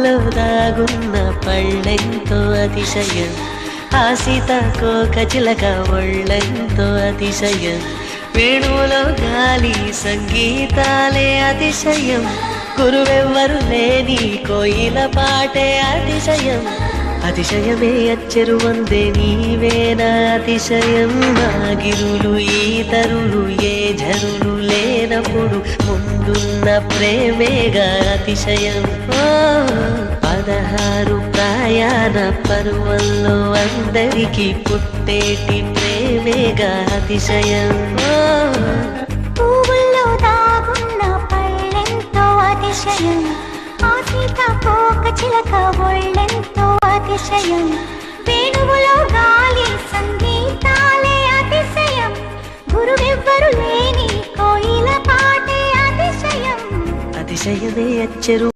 పువ్వుల్లో దాగున్న పళ్ళెంతో అతిశయం. ఆ సీతాకోక చిలక ఒళ్ళెంతో అతిశయం. వేణువులో గాలి సంగీతాలే అతిశయం. గురువెవ్వరు లేని కోయిల పాటే అతిశయం. అతిశయమే అచ్చరు వందే నీవేనా అతిశయం. నాగిరులు ఈ తరులు ఏ జరులు లేనప్పుడు ముందున్న ప్రేమేగా అతిశయం. ఓ, ప్రయాణ పర్వంలో అందరికీ పుట్టేటి ప్రేమేగా అతిశయం. పువ్వుల్లో దాగున్న పళ్ళెంతో అతిశయం. ఆ సీతాకోక చిలక ఒళ్ళెంతో అతిశయం. వేణువులో గాలి సంగీతాలే అతిశయం. గురువెవ్వరు లేని కోయిల పాటే అతిశయం. అతిశయమే అచ్చరు